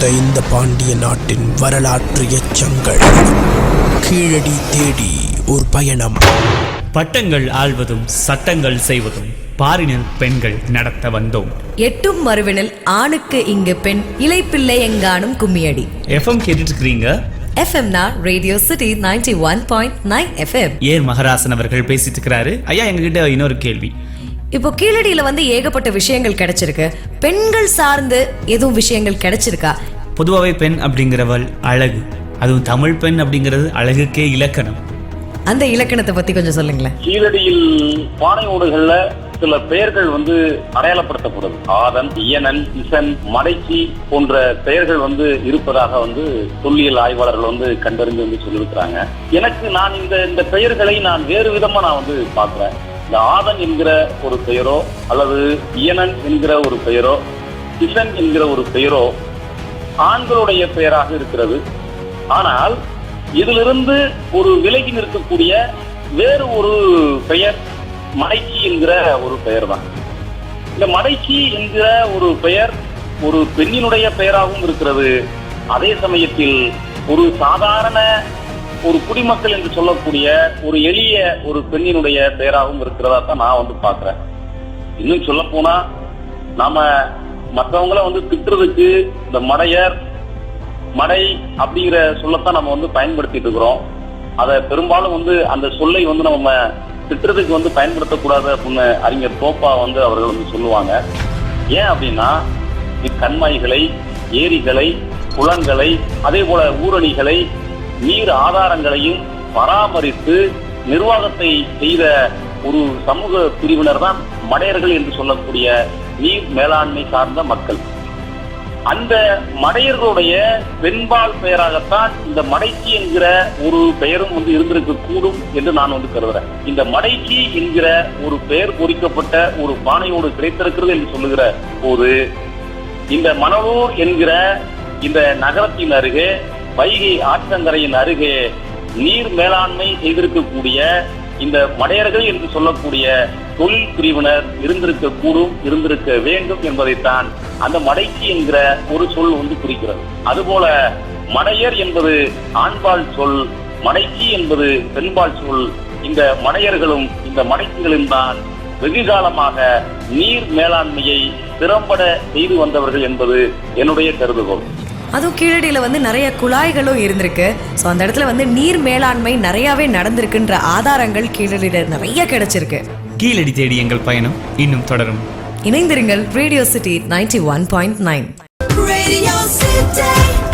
நிறைந்த இந்த பாண்டிய நாட்டின் வரலாற்று எச்சங்கள். கீழடி தேடி ஒரு பயணம். பட்டங்கள் ஆள்வதும் சட்டங்கள் செய்வதும் பாரினில் பெண்கள் நடத்த வந்தோம். எட்டும் மறுவினில் ஆணுக்கு இங்கு பெண் இலைப்பிள்ளை எங்கானும் கும்மியடி. எஃப்எம் கேட்டுட்டு இருக்கிறீங்க எஃப்எம்னா Radio City ninety one point nine FM air Magarasan அவர்கள் பேசிட்டு இருக்கிறாரு ஐயா எங்ககிட்ட இன்னொரு கேள்வி. இப்போ கீழடியில வந்து ஏகப்பட்ட விஷயங்கள் கிடைச்சிருக்கு. பெண்கள் சார்ந்து எதுவும் விஷயங்கள் கிடைச்சிருக்கா? பொதுவாகவே பெண் அப்படிங்கிறவள் அழகு. அதுவும் தமிழ் பெண் அப்படிங்கிறது அழகுக்கே இலக்கணம். அந்த இலக்கணத்தை பத்தி கொஞ்சம் சொல்லுங்களேன். கீழடியில் பானை ஓடுகள்ல சில பெயர்கள் வந்து அடையாளப்படுத்தப்படுது ஆதன் இயனன் இசன் மடைச்சி போன்ற பெயர்கள் வந்து இருப்பதாக வந்து தொல்லியல் ஆய்வாளர்கள் வந்து கண்டறிந்து வந்து சொல்லியிருக்கிறாங்க. எனக்கு நான் இந்த இந்த பெயர்களை நான் வேறு விதமா நான் வந்து பார்க்கிறேன். இந்த ஆதன் என்கிற ஒரு பெயரோ அல்லது இயனன் என்கிற ஒரு பெயரோ இசன் என்கிற ஒரு பெயரோ ஆண்களுடைய பெயராக இருக்கிறது. ஆனால் இதிலிருந்து ஒரு விலகி நிற்கக்கூடிய வேறு ஒரு பெயர் மடைச்சி என்கிற ஒரு பெயர் தான் இந்த மடைச்சி என்கிற ஒரு பெயர் ஒரு பெண்ணினுடைய பெயராகவும் இருக்கிறது. அதே சமயத்தில் ஒரு சாதாரண ஒரு குடிமக்கள் என்று சொல்லக்கூடிய ஒரு எளிய ஒரு பெண்ணினுடைய பெயராகவும் இருக்கிறதா தான் நான் வந்து பாக்குறேன் இன்னும் சொல்ல போனா நாம மற்றவங்கள வந்து திட்டுறதுக்கு இந்த மடையர் மடை அப்படிங்கிற சொல்லத்தான் நம்ம வந்து பயன்படுத்திட்டு இருக்கிறோம். அதை பெரும்பாலும் வந்து அந்த சொல்லை வந்து நம்ம திட்டுறதுக்கு வந்து பயன்படுத்தக்கூடாது அப்படின்னு அறிஞர் தோப்பா வந்து அவர்கள் வந்து சொல்லுவாங்க. ஏன் அப்படின்னா இக்கண்மாய்களை ஏரிகளை குளங்களை அதே போல ஊரணிகளை நீர் ஆதாரங்களையும் பராமரித்து நிர்வாகத்தை செய்த ஒரு சமூக பிரிவினர் தான் மடையர்கள் என்று சொல்லக்கூடிய நீர் மேலாண்மை சார்ந்த மக்கள். அந்த மடையர்களுடைய பெண்பால் பெயராகத்தான் இந்த மடைச்சி என்கிற ஒரு பெயரும் வந்து இருந்திருக்க கூடும் என்று நான் வந்து கருதுறேன். இந்த மடைச்சி என்கிற ஒரு பெயர் பொறிக்கப்பட்ட ஒரு பானையோடு கிடைத்திருக்கிறது என்று சொல்லுகிற போது இந்த மணலூர் என்கிற இந்த நகரத்தின் அருகே வைகை ஆற்றங்கரையின் அருகே நீர் மேலாண்மை செய்திருக்கக்கூடிய இந்த மடையர்கள் என்று சொல்லக்கூடிய தொழில் பிரிவினர் இருந்திருக்க கூடும் இருந்திருக்க வேண்டும் என்பதைத்தான் அந்த மடைக்கு என்கிற ஒரு சொல் வந்து குறிக்கிறது. அதுபோல மடையர் என்பது ஆண்பால் சொல் மடைச்சி என்பது பெண்பால் சொல். இந்த மடையர்களும் இந்த மடைச்சிகளும் தான் வெகு காலமாக நீர் மேலாண்மையை திறம்பட செய்து வந்தவர்கள் என்பது என்னுடைய கருதுகோள். அதுவும் கீழடியில வந்து நிறைய குழாய்களும் இருந்திருக்கு. ஸோ அந்த இடத்துல வந்து நீர் மேலாண்மை நிறையவே நடந்திருக்குன்ற ஆதாரங்கள் கீழடியில நிறைய கிடைச்சிருக்கு. கீழடி தேடி எங்கள் பயணம் இன்னும் தொடரும். இணைந்திருங்கள் Radio City ninety one point nine. Radio City.